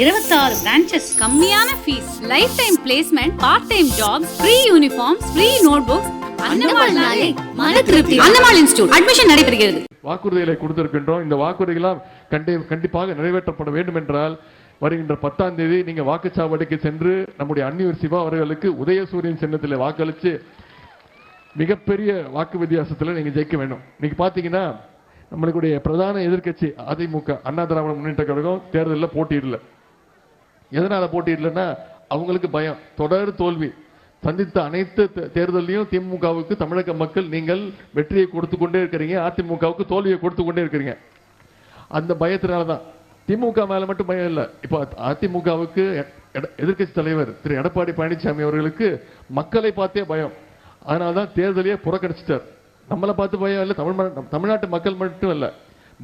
இருபத்தாறு பிரான்ச்சஸ் கம்மியான fees life time placement part time jobs free uniforms free note books அன்னமாள்னாலே மன திருப்தி. Annammal institute admission நடைபெறுகிறது. வாக்குறுதிகளை கொடுத்திருக்கின்றோம். இந்த வாக்குறுதிகளாம் கண்டி கண்டிப்பாக நிறைவேற்றப்பட வேண்டும் என்றால் வருகின்ற பத்தாம் தேதி நீங்க வாக்குச்சாவடிக்கு சென்று நம்முடைய அன்னியூர் சிவா அவர்களுக்கு உதயசூரியன் சின்னத்தில் வாக்களிச்சு மிகப்பெரிய வாக்கு வித்தியாசத்தில் நீங்க ஜெயிக்க வேண்டும். நீங்க பாத்தீங்கன்னா நம்மளுடைய பிரதான எதிர்க்கட்சி அதிமுக அண்ணா திராவிட முன்னேற்ற கழகம் தேர்தலில் போட்டியிடல. எதனால போட்டியிடலன்னா அவங்களுக்கு பயம். தொடர் தோல்வி. சந்தித்த அனைத்து தேர்தலையும் தேர்தல்லையும் திமுகவுக்கு தமிழக மக்கள் நீங்கள் வெற்றியை கொடுத்து கொண்டே இருக்கிறீங்க அதிமுகவுக்கு தோல்வியை கொடுத்து கொண்டே இருக்கிறீங்க. அந்த பயத்தினால தான். திமுக மேல மட்டும் பயம் இல்லை. இப்போ அதிமுகவுக்கு எதிர்க்கட்சி தலைவர் திரு எடப்பாடி பழனிசாமி அவர்களுக்கு மக்களை பார்த்தே பயம். அதனால தான் தேர்தலையே புறக்கணிச்சிட்டார். நம்மளை பார்த்து பயம் இல்லை தமிழ் தமிழ்நாட்டு மக்கள் மட்டும் இல்லை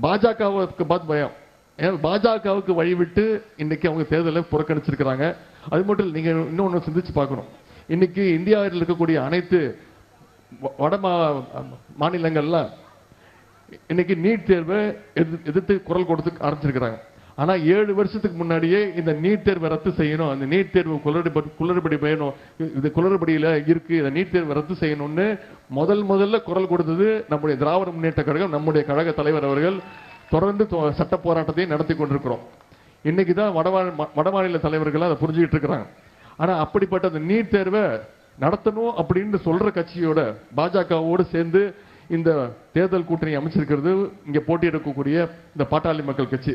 பாஜகவுக்கு பார்த்து பயம். பாஜகவுக்கு வழிவிட்டு இன்னைக்கு அவங்க தேர்தலை புறக்கணிச்சிருக்கிறாங்க. அது மட்டும் இல்லை நீங்க இன்னொன்று சிந்திச்சு பார்க்கணும். இன்னைக்கு இந்தியாவில் இருக்கக்கூடிய அனைத்து வ- வட மா மாநிலங்கள்ல இன்னைக்கு நீட் தேர்வை எதிர்- எதிர்த்து குரல் கொடுத்து ஆரம்பிச்சிருக்கிறாங்க. ஆனா ஏழு வருஷத்துக்கு முன்னாடியே இந்த நீட் தேர்வை ரத்து செய்யணும் அந்த நீட் தேர்வு குளறுபடி குளறுபடி பயணும் இது குளறுபடியில இருக்கு இந்த நீட் தேர்வை ரத்து செய்யணும்னு முதல் முதல்ல குரல் கொடுத்தது நம்முடைய திராவிட முன்னேற்ற கழகம் நம்முடைய கழக தலைவர் அவர்கள். தொடர்ந்து சட்ட போராட்டத்தையும் நடத்தி கொண்டிருக்கிறோம். இன்னைக்கு தான் வடமாநில வடமாநில தலைவர்கள் அதை புரிஞ்சுக்கிட்டு இருக்கிறாங்க. ஆனால் அப்படிப்பட்ட அந்த நீட் தேர்வை நடத்தணும் அப்படின்னு சொல்ற கட்சியோட பாஜகவோடு சேர்ந்து இந்த தேர்தல் கூட்டணி அமைச்சிருக்கிறது இங்கே போட்டியிடக்கூடிய இந்த பாட்டாளி மக்கள் கட்சி.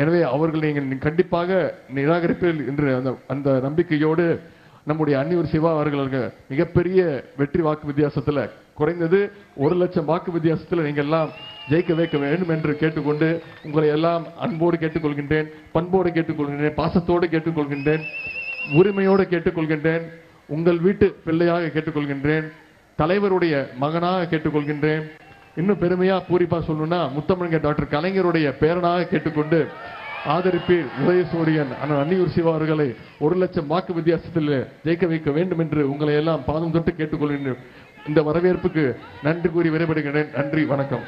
எனவே அவர்கள் நீங்கள் கண்டிப்பாக நிராகரிப்பில் என்று அந்த அந்த நம்பிக்கையோடு நம்முடைய அன்னியூர் சிவா அவர்களுக்கு மிகப்பெரிய வெற்றி வாக்கு வித்தியாசத்துல குறைந்தது ஒரு லட்சம் வாக்கு வித்தியாசத்தில் நீங்கள் எல்லாம் ஜெயிக்க வைக்க வேண்டும் என்று கேட்டுக்கொண்டு உங்களை எல்லாம் அன்போடு கேட்டுக்கொள்கின்றேன் பண்போடு கேட்டுக்கொள்கின்றேன் பாசத்தோடு கேட்டுக்கொள்கின்றேன் உரிமையோடு கேட்டுக்கொள்கின்றேன் உங்கள் வீட்டு பிள்ளையாக கேட்டுக்கொள்கின்றேன் தலைவருடைய மகனாக கேட்டுக்கொள்கின்றேன். இன்னும் பெருமையா பூரிப்பா சொல்லணும்னா முத்தமிழங்க டாக்டர் கலைஞருடைய பேரனாக கேட்டுக்கொண்டு ஆதரிப்பேன் உதயசூரியன் அண்ணன் அன்னியூர் சிவா அவர்களை ஒரு லட்சம் வாக்கு வித்தியாசத்தில் ஜெயிக்க வைக்க வேண்டும் என்று உங்களை எல்லாம் பாதம் தொட்டு கேட்டுக்கொள்கின்றேன். இந்த வரவேற்புக்கு நன்றி கூறி விடைபெறுகிறேன். நன்றி வணக்கம்.